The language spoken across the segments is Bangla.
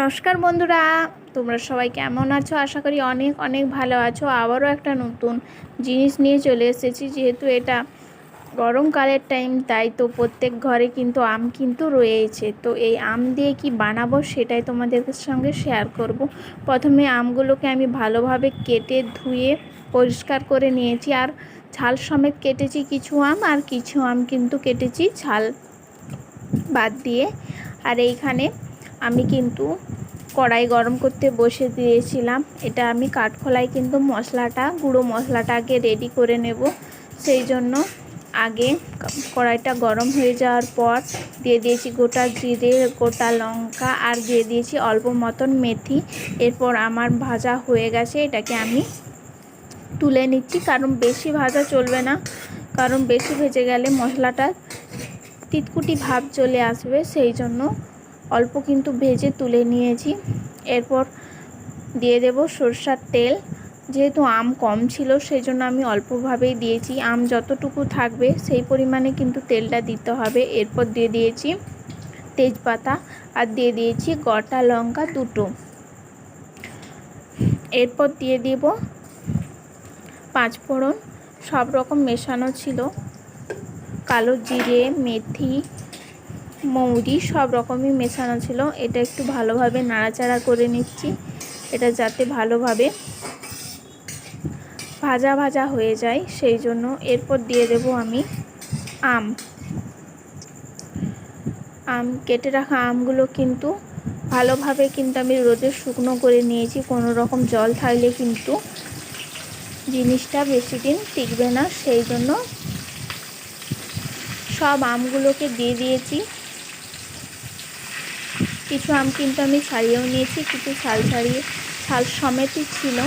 নমস্কার বন্ধুরা, তোমরা সবাই কেমন আছো? আশা করি অনেক অনেক ভালো আছো। আবারও একটা নতুন জিনিস নিয়ে চলে এসেছি, যেহেতু এটা গরমকালের টাইম তাই তো প্রত্যেক ঘরে কিন্তু আম কিন্তু রয়েছে তো এই আম দিয়ে কি বানাবো সেটাই তোমাদের সঙ্গে শেয়ার করব। প্রথমে আমগুলোকে আমি ভালোভাবে কেটে ধুয়ে পরিষ্কার করে নিয়েছি। আর ছাল সমেত কেটেছি কিছু আম, আর কিছু আম কিন্তু কেটেছি ছাল বাদ দিয়ে। আর এইখানে আমি কিন্তু কড়াই গরম করতে বসে দিয়েছিলাম। এটা আমি কাঠখোলায় কিন্তু মশলাটা, গুঁড়ো মশলাটা আগে রেডি করে নেব। সেই জন্য আগে কড়াইটা গরম হয়ে যাওয়ার পর দিয়ে দিয়েছি গোটা জিরে, গোটা লঙ্কা আর দিয়ে দিয়েছি অল্প মতন মেথি। এরপর আমার ভাজা হয়ে গেছে, এটাকে আমি তুলে নিচ্ছি। কারণ বেশি ভাজা চলবে না, কারণ বেশি ভেজে গেলে মশলাটা তিতকুটি ভাব চলে আসবে। সেই জন্য অল্প কিন্তু ভেজে তুলে নিয়েছি। এরপর দিয়ে দেব সরষার তেল। যেহেতু আম কম ছিল সেই জন্য আমি অল্পভাবেই দিয়েছি। আম যতটুকু থাকবে, সেই পরিমাণে কিন্তু তেলটা দিতে হবে। এরপর দিয়ে দিয়েছি তেজপাতা আর দিয়ে দিয়েছি গোটা লঙ্কা দুটো। এরপর দিয়ে দেব পাঁচফোড়ন। সব রকম মেশানো ছিল। কালো জিরে, মেথি মৌরি সব রকমই মেশানো ছিল। এটা একটু ভালোভাবে নাড়াচাড়া করে নিচ্ছি। এটা যাতে ভালোভাবে ভাজা ভাজা হয়ে যায়, সেই জন্য এরপর দিয়ে দেব আমি আম। আম, কেটে রাখা আমগুলো কিন্তু ভালোভাবে কিন্তু আমি রোদে শুকনো করে নিয়েছি। কোনো রকম জল থাকলে কিন্তু জিনিসটা বেশি দিন টিকবে না। সেই জন্য সব আমগুলোকে দিয়ে দিয়েছি। কিছু আম কিন্তু আমি ছাড়িয়েও নিয়েছি, কিছু ছাল ছাড়িয়ে, ছাল সমেতই ছিল।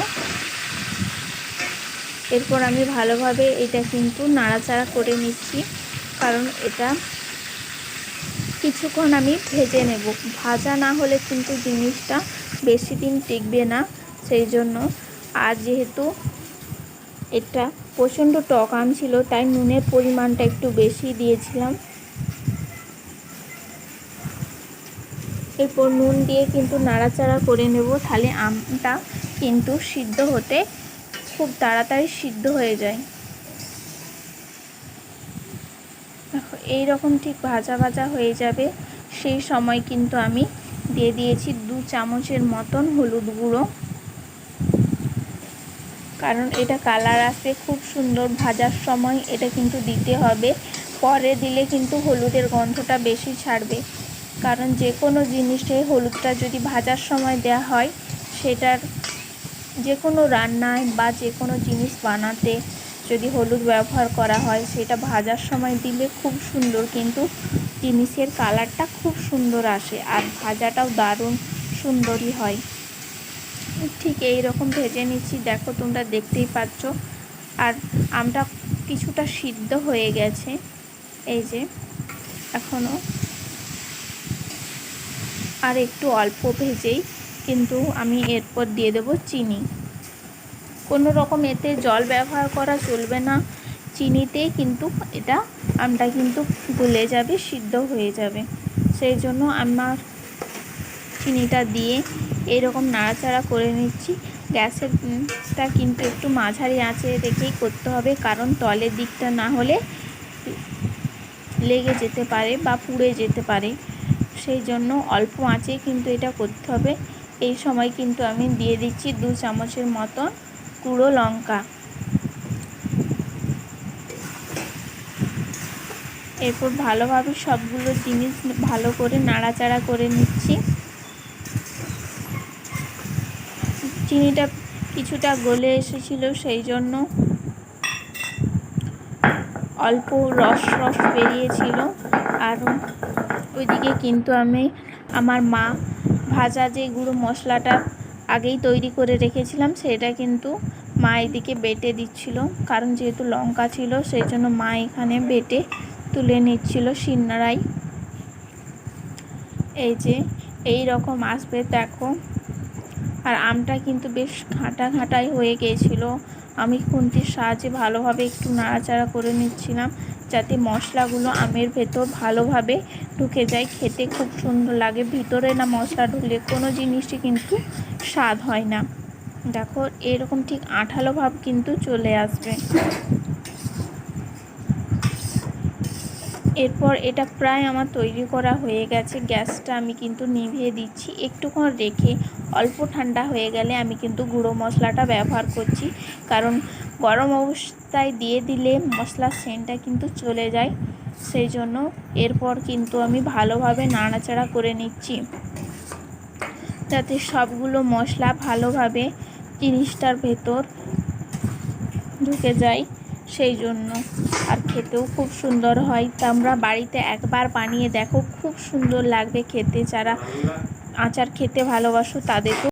এরপর আমি ভালোভাবে এটা কিন্তু নাড়াচাড়া করে নিচ্ছি, কারণ এটা কিছুক্ষণ আমি ভেজে নেব। ভাজা না হলে কিন্তু জিনিসটা বেশি দিন টিকবে না, সেই জন্য। আর যেহেতু এটা প্রচণ্ড টক আম ছিল, তাই নুনের পরিমাণটা একটু বেশি দিয়েছিলাম। এরপর নুন দিয়ে কিন্তু নাড়াচাড়া করে নেব, তাহলে আমটা কিন্তু সিদ্ধ হতে খুব তাড়াতাড়ি সিদ্ধ হয়ে যায়। এই রকম ঠিক ভাজা ভাজা হয়ে যাবে। সেই সময় কিন্তু আমি দিয়ে দিয়েছি দু চামচের মতন হলুদ গুঁড়ো। কারণ এটা কালার আসবে খুব সুন্দর ভাজার সময় এটা কিন্তু দিতে হবে। পরে দিলে কিন্তু হলুদের গন্ধটা বেশি ছাড়বে। কারণ যে কোনো জিনিসে হলুদটা যদি ভাজার সময় দেওয়া হয়, সেটার যে কোনো রান্নায় বা যে কোনো জিনিস বানাতে যদি হলুদ ব্যবহার করা হয়, সেটা ভাজার সময় দিলে খুব সুন্দর। কিন্তু জিনিসের কালারটা খুব সুন্দর আসে আর ভাজাটাও দারুণ সুন্দরই হয়। ঠিক এই রকম ভেজে নিচ্ছি। দেখো তোমরা দেখতেই পাচ্ছ। আর আমটা কিছুটা সিদ্ধ হয়ে গেছে। এই যে এখনও আর একটু অল্প ভেজেই কিন্তু আমি এরপর দিয়ে দেব চিনি। কোনো রকম এতে জল ব্যবহার করা চলবে না। চিনিতেই কিন্তু এটা আমটা কিন্তু গলে যাবে, সিদ্ধ হয়ে যাবে। সেই জন্য আমার চিনিটা দিয়ে এরকম নাড়াচাড়া করে নিচ্ছি। গ্যাসেরটা কিন্তু একটু মাঝারি আঁচে রেখেই করতে হবে, কারণ তলের দিকটা না হলে লেগে যেতে পারে বা পুড়ে যেতে পারে। সেই জন্য অল্প আঁচে কিন্তু এটা করতে হবে। এই সময় কিন্তু আমি দিয়ে দিচ্ছি দু চামচের মতন কুড়ো লঙ্কা। এরপর ভালোভাবে সবগুলো জিনিস ভালো করে নাড়াচাড়া করে নিচ্ছি। চিনিটা কিছুটা গলে এসেছিল সেই জন্য অল্প রস রস বেরিয়েছিল। আর ওইদিকে কিন্তু আমি আমার মা ভাজা যে গুঁড়ো মশলাটা আগেই তৈরি করে রেখেছিলাম, সেটা কিন্তু মা এদিকে বেটে দিচ্ছিল। কারণ যেহেতু লঙ্কা ছিল, সেই জন্য মা এখানে বেটে তুলে নিচ্ছিল শিন্নারাই এই যে, এই রকম আসবে, দেখো। আর আমটা কিন্তু বেশ ঘাঁটা ঘাঁটাই হয়ে গিয়েছিল আমি খুন্তির সাহায্যে ভালোভাবে একটু নাড়াচাড়া করে নিচ্ছিলাম, যাতে মশলাগুলো আমের ভেতর ভালোভাবে ঢুকে যায়। খেতে খুব সুন্দর লাগে, ভিতরে না মশলা ঢুকলে কোনো জিনিসই কিন্তু স্বাদ হয় না। দেখো, এরকম ঠিক আঠালো ভাব কিন্তু চলে আসবে। এরপর এটা প্রায় আমার তৈরি করা হয়ে গেছে। গ্যাসটা আমি কিন্তু নিভিয়ে দিচ্ছি। একটুক্ষণ রেখে অল্প ঠান্ডা হয়ে গেলে আমি কিন্তু গুঁড়ো মশলাটা ব্যবহার করছি। কারণ গরম অবস্থায় দিয়ে দিলে মশলার সেন্টটা কিন্তু চলে যায়। সেই জন্য এরপর কিন্তু আমি ভালোভাবে নাড়াচাড়া করে নিচ্ছি। যাতে সবগুলো মশলা ভালোভাবে জিনিসটার ভেতর ঢুকে যায়। সেই জন্য আর খেতেও খুব সুন্দর হয়। তোমরা বাড়িতে একবার বানিয়ে দেখো, খুব সুন্দর লাগবে খেতে। যারা আচার খেতে ভালোবাসো তাদেরকেও